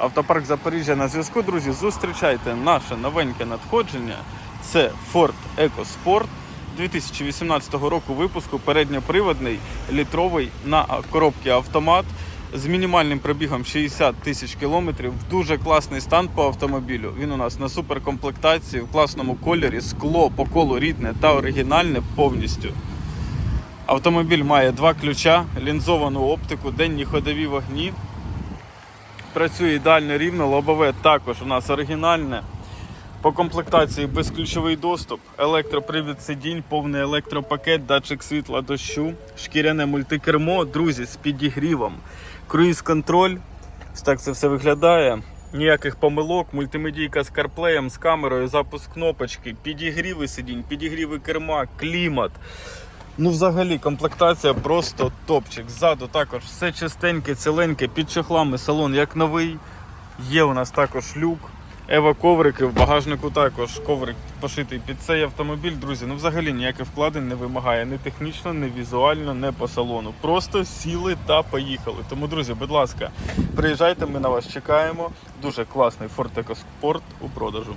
Автопарк Запоріжжя на зв'язку, друзі. Зустрічайте наше новеньке надходження. Це Ford EcoSport 2018 року випуску. Передньоприводний літровий на коробці автомат з мінімальним пробігом 60 тисяч кілометрів. Дуже класний стан по автомобілю. Він у нас на суперкомплектації, в класному кольорі, скло по колу рідне та оригінальне повністю. Автомобіль має два ключа, лінзовану оптику, денні ходові вогні. Працює ідеально рівно, лобове також у нас оригінальне. По комплектації безключовий доступ, електропривід сидінь, повний електропакет, датчик світла дощу, шкіряне мультикермо, друзі, з підігрівом, круїз-контроль. Так це все виглядає. Ніяких помилок, мультимедійка з карплеєм, з камерою, запуск кнопочки, підігріви сидінь, підігріви керма, клімат. Ну, взагалі, комплектація просто топчик. Ззаду також все чистеньке, ціленьке, під чохлами салон як новий. Є у нас також люк. Ева коврики, в багажнику також коврик пошитий під цей автомобіль. Друзі, ну взагалі ніяких вкладень не вимагає ні технічно, ні візуально, ні по салону. Просто сіли та поїхали. Тому, друзі, будь ласка, приїжджайте, ми на вас чекаємо. Дуже класний EcoSport у продажу.